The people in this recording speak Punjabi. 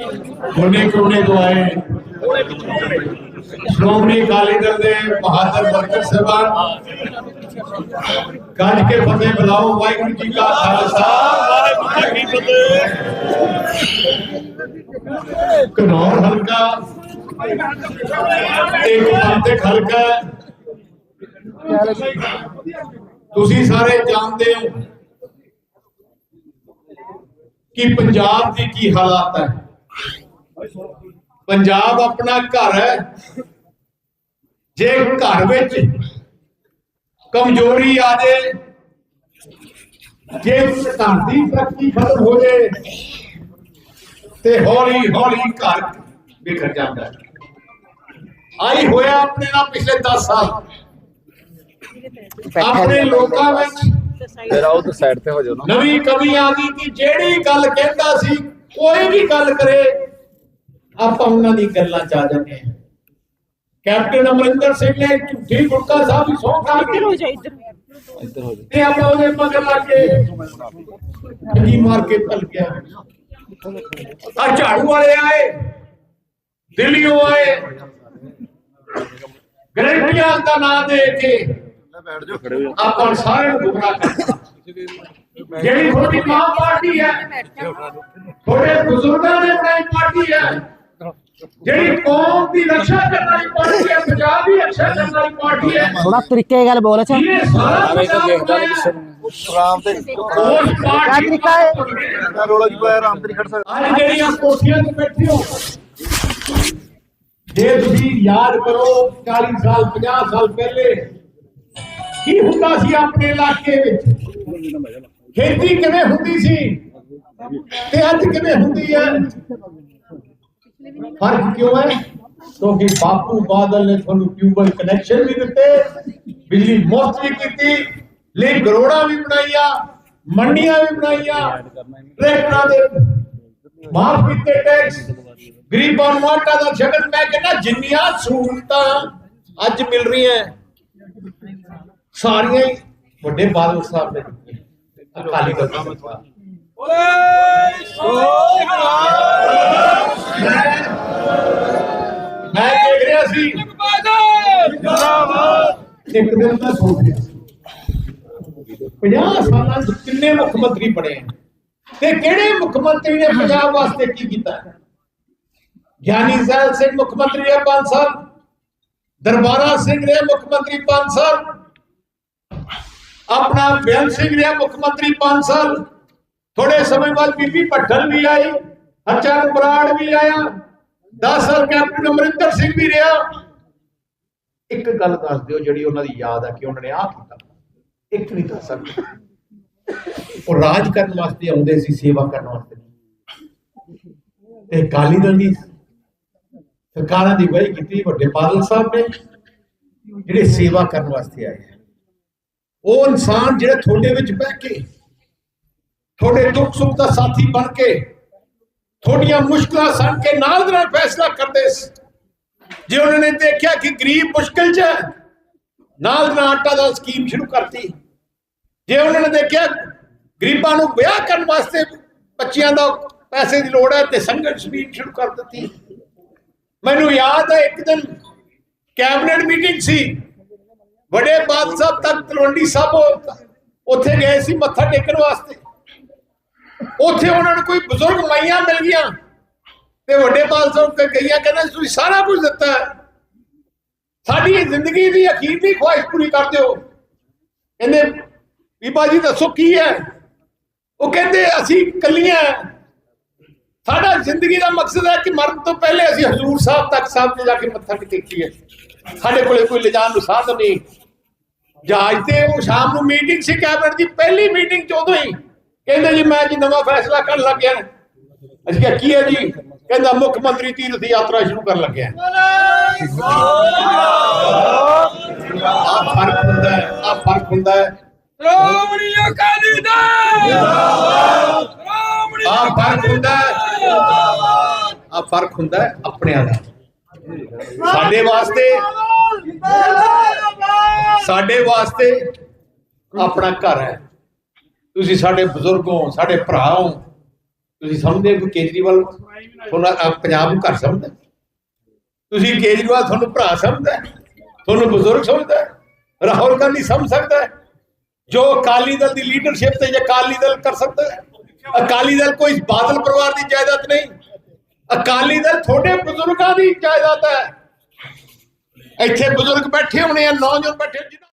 ਕੋਨੇ ਕੋਨੇ ਤੋਂ ਆਏ। ਸ਼੍ਰੋਮਣੀ ਅਕਾਲੀ ਦਲ ਦੇ ਬਹਾਦਰ ਵਰਕਰ ਸਹਿਬਾਨ। ਗੱਜ ਕੇ ਫਤਿਹ ਬੁਲਾਓ, ਵਾਹਿਗੁਰੂ ਜੀ ਕਾ ਖਾਲਸਾ। ਵਾਹਿਗੁਰੂ ਜੀ ਕੀ ਫਤਿਹ ਕਨੌਰ ਹਲਕਾ ਇੱਕ ਪੰਥਕ ਹਲਕਾ ਤੁਸੀਂ ਸਾਰੇ ਜਾਣਦੇ ਹੋ ਕਿ ਪੰਜਾਬ ਦੀ ਕੀ ਹਾਲਾਤ ਹੈ? ਪੰਜਾਬ ਆਪਣਾ ਘਰ ਹੈ। ਜੇ ਘਰ ਵਿੱਚ ਕਮਜ਼ੋਰੀ ਆ ਜਾਏ ਜੇ ਘਰ ਦੀ ਤਰੱਕੀ ਖਤਮ ਹੋ ਜਾਏ ਤੇ ਹੌਲੀ ਹੌਲੀ ਘਰ ਵਿਖਰ ਜਾਂਦਾ ਹੈ। ਆਈ ਹੋਇਆ ਆਪਣੇ ਨਾਲ ਪਿਛਲੇ 10 ਸਾਲ। ਆਪਣੇ ਲੋਕਾਂ ਵਿੱਚ ਫਿਰ ਆਓ ਤਾਂ ਸਾਈਡ ਤੇ ਹੋ ਜਾਓ ਨਾ। ਨਵੀਂ ਕਮੀ ਆ ਗਈ ਕਿ ਜਿਹੜੀ ਗੱਲ ਕਹਿੰਦਾ ਸੀ ਕੋਈ ਵੀ ਗੱਲ ਕਰੇ ਆਪਾਂ ਉਹਨਾਂ ਦੀ ਗੱਲਾਂ ਚ ਆ ਜਾਂਦੇ ਹਾਂ। ਕੈਪਟਨ ਅਮਰਿੰਦਰ ਸਿੰਘ ਨੇ ਝੂਠੀ ਗੁਟਕਾ ਸਾਹਿਬ ਦੀ ਸੌਂ ਖਾ ਕੇ ਹੋ ਜਾ ਇੱਧਰ ਇੱਧਰ ਹੋ ਜਾਓ ਤੇ ਆਪਾਂ ਉਹਦੇ ਮਗਰ ਲੱਗ ਕੇ ਠੱਗੀ ਮਾਰ ਕੇ ਭਲ ਗਿਆ। ਆ ਝਾੜੂ ਵਾਲੇ ਆਏ ਦਿੱਲੀੋਂ ਆਏ। ਗਰੰਟੀਆਂ ਦਾ ਨਾਂ ਦੇ ਕੇ ਆਪਾਂ ਸਾਰਿਆਂ ਨੂੰ ਗੁੰਮਰਾਹ ਕਰਤਾ ਜਿਹੜੀ ਤੁਹਾਡੀ ਮਾਂ ਪਾਰਟੀ ਹੈ। ਤੁਹਾਡੇ ਬਜ਼ੁਰਗਾਂ ਨੇ ਬਣਾਈ ਪਾਰਟੀ ਹੈ। ਜਿਹੜੀ ਕੌਮ ਦੀ ਰੱਖਿਆ ਕਰਨ ਵਾਲੀ ਪਾਰਟੀ ਹੈ ਪੰਜਾਬ ਦੀ ਰੱਖਿਆ ਕਰਨ ਵਾਲੀ ਪਾਰਟੀ ਹੈ। ਥੋੜਾ ਤਰੀਕੇ ਗੱਲ ਬੋਲ ਅੱਛਾ। ਇਹ ਸਾਰਾ ਆਵੇ ਤਾਂ ਪੰਜਾਬ ਦੇਖਦਾ ਬਣਾਇਆ। ਨਹੀਂ ਰਾਮ ਤੇ ਉਸ ਪਾਰਟੀ ਤਰੀਕਾ ਹੈ? ਦਾ ਰੋਲਾ ਜੀ ਪਾਇਆ ਰਾਮ ਤੇ ਨਹੀਂ ਖੜ ਸਕਦਾ। ਅੱਜ ਜਿਹੜੀਆਂ ਕੋਠੀਆਂ ਤੇ ਬੈਠੇ ਹੋ। ਜੇ ਤੁਸੀਂ ਯਾਦ ਕਰੋ 40 ਸਾਲ 50 ਸਾਲ ਪਹਿਲੇ ਕੀ ਹੁੰਦਾ ਸੀ ਆਪਣੇ ਇਲਾਕੇ ਵਿੱਚ? ਖੇਤੀ ਕਿਵੇਂ ਹੁੰਦੀ ਸੀ? ਤੇ ਅੱਜ ਕਿਵੇਂ ਹੁੰਦੀ ਹੈ? ਫ਼ਰਕ ਕਿਉਂ ਹੈ? ਕਿਉਂਕਿ ਬਾਪੂ ਬਾਦਲ ਨੇ ਤੁਹਾਨੂੰ ਟਿਊਬਲ ਕਨੈਕਸ਼ਨ ਵੀ ਦਿੱਤੇ, ਬਿਜਲੀ ਮੁਫਤ ਵੀ ਕੀਤੀ, ਲਈ ਕਰੋੜਾਂ ਵੀ ਬਣਾਈਆਂ, ਮੰਡੀਆਂ ਵੀ ਬਣਾਈਆਂ, ਟਰੈਕਟਰਾਂ ਦੇ ਮਾਫ ਕੀਤੇ ਟੈਕਸ ਗਰੀਬਾਂ ਨੂੰ ਆਟਾ ਦਾ ਛਕਣ ਮੈਂ ਕਹਿੰਦਾ ਜਿੰਨੀਆਂ ਸਹੂਲਤਾਂ ਅੱਜ ਮਿਲ ਰਹੀਆਂ, ਸਾਰੀਆਂ ਹੀ ਵੱਡੇ ਬਾਦਲ ਸਾਹਿਬ ਨੇ ਅਕਾਲੀ ਦਲ ਦੀ ਸਰਕਾਰ। ਮੈਂ ਦੇਖ ਰਿਹਾ ਸੀ। ਇੱਕ ਦਿਨ ਮੈਂ ਸੋਚ ਰਿਹਾ ਸੀ। 50 ਸਾਲਾਂ ਚ ਕਿੰਨੇ ਮੁੱਖ ਮੰਤਰੀ ਬਣੇ ਆ? ਤੇ ਕਿਹੜੇ ਮੁੱਖ ਮੰਤਰੀ ਨੇ ਪੰਜਾਬ ਵਾਸਤੇ ਕੀ ਕੀਤਾ? ਗਿਆਨੀ ਜ਼ੈਲ ਸਿੰਘ ਮੁੱਖ ਮੰਤਰੀ ਰਹੇ 5 ਸਾਲ। ਦਰਬਾਰਾ ਸਿੰਘ ਰਹੇ ਮੁੱਖ ਮੰਤਰੀ 5 ਸਾਲ। ਆਪਣਾ ਬੇਅੰਤ ਸਿੰਘ ਰਿਹਾ ਮੁੱਖ ਮੰਤਰੀ 5 ਸਾਲ ਥੋੜੇ ਸਮੇਂ ਬਾਅਦ ਬੀਬੀ ਭੱਟਲ ਵੀ ਆਈ ਹਰਚਰਨ ਬਰਾੜ ਵੀ ਆਇਆ 10 ਸਾਲ ਕੈਪਟਨ ਅਮਰਿੰਦਰ ਸਿੰਘ ਵੀ ਰਿਹਾ। ਇੱਕ ਗੱਲ ਦੱਸ ਦਿਓ ਜਿਹੜੀ ਉਹਨਾਂ ਦੀ ਯਾਦ ਆ ਕਿ ਉਹਨਾਂ ਨੇ ਆਹ ਕੀਤਾ। ਇੱਕ ਨਹੀਂ ਦੱਸ ਸਕਦੇ। ਉਹ ਰਾਜ ਕਰਨ ਵਾਸਤੇ ਆਉਂਦੇ ਸੀ, ਸੇਵਾ ਕਰਨ ਵਾਸਤੇ ਤੇ ਅਕਾਲੀ ਦਲ ਦੀ ਸਰਕਾਰਾਂ ਦੀ ਵਹੀ ਕੀਤੀ ਵੱਡੇ ਬਾਦਲ ਸਾਹਿਬ ਨੇ, ਜਿਹੜੇ ਸੇਵਾ ਕਰਨ ਵਾਸਤੇ ਆਏ ਆ। ਉਹ ਇਨਸਾਨ ਜਿਹੜੇ ਤੁਹਾਡੇ ਵਿੱਚ ਬਹਿ ਕੇ, ਤੁਹਾਡੇ ਦੁੱਖ ਸੁੱਖ ਦਾ ਸਾਥੀ ਬਣ ਕੇ, ਤੁਹਾਡੀਆਂ ਮੁਸ਼ਕਲਾਂ ਸੁਣ ਕੇ ਨਾਲ ਦੇ ਨਾਲ ਫੈਸਲਾ ਕਰਦੇ ਸੀ। ਜੇ ਉਹਨਾਂ ਨੇ ਦੇਖਿਆ ਕਿ ਗਰੀਬ ਮੁਸ਼ਕਲ 'ਚ ਹੈ, ਨਾਲ ਦੀ ਨਾਲ ਆਟਾ ਦਾ ਸਕੀਮ ਸ਼ੁਰੂ ਕਰਤੀ। ਜੇ ਉਹਨਾਂ ਨੇ ਦੇਖਿਆ ਗਰੀਬਾਂ ਨੂੰ ਵਿਆਹ ਕਰਨ ਵਾਸਤੇ ਬੱਚਿਆਂ ਦਾ ਪੈਸੇ ਦੀ ਲੋੜ ਹੈ ਤੇ ਸੰਗਠਨ ਸਕੀਮ ਸ਼ੁਰੂ ਕਰ ਦਿੱਤੀ। ਮੈਨੂੰ ਯਾਦ ਹੈ ਇੱਕ ਦਿਨ ਕੈਬਨਿਟ ਮੀਟਿੰਗ ਸੀ। ਵੱਡੇ ਬਾਦ ਸਾਹਿਬ ਤੱਕ ਤਲਵੰਡੀ ਸਾਹਿਬ ਉੱਥੇ ਗਏ ਸੀ ਮੱਥਾ ਟੇਕਣ ਵਾਸਤੇ। ਉੱਥੇ ਉਹਨਾਂ ਨੂੰ ਕੋਈ ਬਜ਼ੁਰਗ ਮਾਈਆਂ ਮਿਲ ਗਈਆਂ ਤੇ ਵੱਡੇ ਬਾਦ ਸਾਹਿਬ ਗਈਆਂ ਕਹਿੰਦੇ, ਤੁਸੀਂ ਸਾਰਾ ਕੁਝ ਦਿੱਤਾ ਸਾਡੀ ਜ਼ਿੰਦਗੀ ਦੀ ਅਖੀਰਲੀ ਖੁਆਇਸ਼ ਪੂਰੀ ਕਰ ਦਿਓ। ਕਹਿੰਦੇ ਬੀਬਾ ਜੀ ਦੱਸੋ ਕੀ ਹੈ? ਉਹ ਕਹਿੰਦੇ, ਅਸੀਂ ਕੱਲੀਆਂ ਸਾਡਾ ਜ਼ਿੰਦਗੀ ਦਾ ਮਕਸਦ ਹੈ ਕਿ ਮਰਨ ਤੋਂ ਪਹਿਲੇ ਅਸੀਂ ਹਜ਼ੂਰ ਸਾਹਿਬ ਤੱਕ ਸਾਹਿਬ ਤੇ ਜਾ ਕੇ ਮੱਥਾ ਟੇਕੀਏ। ਸਾਡੇ ਕੋਲੇ ਕੋਈ ਲਿਜਾਣ ਨੂੰ ਸਾਧਨ ਨਹੀਂ। ਜਹਾਜ਼ ਤੇ ਉਹ ਸ਼ਾਮ ਨੂੰ ਮੀਟਿੰਗ ਸੀ ਕੈਬਨਿਟ ਦੀ ਪਹਿਲੀ ਮੀਟਿੰਗ ਚ ਉਦੋਂ ਹੀ। ਕਹਿੰਦੇ ਜੀ ਮੈਂ ਜੀ ਨਵਾਂ ਫੈਸਲਾ ਕਰਨ ਲੱਗਿਆ। ਅਸੀਂ ਕਿਹਾ ਕੀ ਹੈ ਜੀ? ਕਹਿੰਦਾ ਮੁੱਖ ਮੰਤਰੀ ਤੀਰਥ ਯਾਤਰਾ ਸ਼ੁਰੂ ਕਰਨ ਲੱਗਿਆ। ਆ ਫ਼ਰਕ ਹੁੰਦਾ ਹੈ ਆ ਫ਼ਰਕ ਹੁੰਦਾ ਹੈ। ਸ਼੍ਰੋਮਣੀ ਅਕਾਲੀ ਦਲ! ਸ਼੍ਰੋਮਣੀ ਆ ਫ਼ਰਕ ਹੁੰਦਾ ਹੈ। ਆ ਫ਼ਰਕ ਹੁੰਦਾ ਹੈ ਆਪਣਿਆਂ ਦਾ ਸਾਡੇ ਵਾਸਤੇ ਸਾਡੇ ਵਾਸਤੇ ਆਪਣਾ ਘਰ ਹੈ। ਤੁਸੀਂ ਸਾਡੇ ਬਜ਼ੁਰਗ ਹੋ, ਸਾਡੇ ਭਰਾ ਹੋ, ਤੁਸੀਂ ਸਮਝਦੇ ਹੋ ਕੇਜਰੀਵਾਲ ਤੁਹਾਨੂੰ ਪੰਜਾਬ ਨੂੰ ਘਰ ਸਮਝਦਾ ਤੁਸੀਂ ਕੇਜਰੀਵਾਲ ਤੁਹਾਨੂੰ ਭਰਾ ਸਮਝਦਾ ਤੁਹਾਨੂੰ ਬਜ਼ੁਰਗ ਸਮਝਦਾ ਰਾਹੁਲ ਗਾਂਧੀ ਸਮਝ ਸਕਦਾ ਜੋ ਅਕਾਲੀ ਦਲ ਦੀ ਲੀਡਰਸ਼ਿਪ ਤੇ ਜੇ ਅਕਾਲੀ ਦਲ ਕਰ ਸਕਦਾ ਅਕਾਲੀ ਦਲ ਕੋਈ ਬਾਦਲ ਪਰਿਵਾਰ ਦੀ ਜਾਇਦਾਦ ਨਹੀਂ। ਅਕਾਲੀ ਦਲ ਤੁਹਾਡੇ ਬਜ਼ੁਰਗਾਂ ਦੀ ਜਾਇਦਾਦ ਹੈ। ਇੱਥੇ ਬਜ਼ੁਰਗ ਬੈਠੇ ਹੋਣੇ ਆ ਨੌਜਵਾਨ ਬੈਠੇ ਜਿਨ੍ਹਾਂ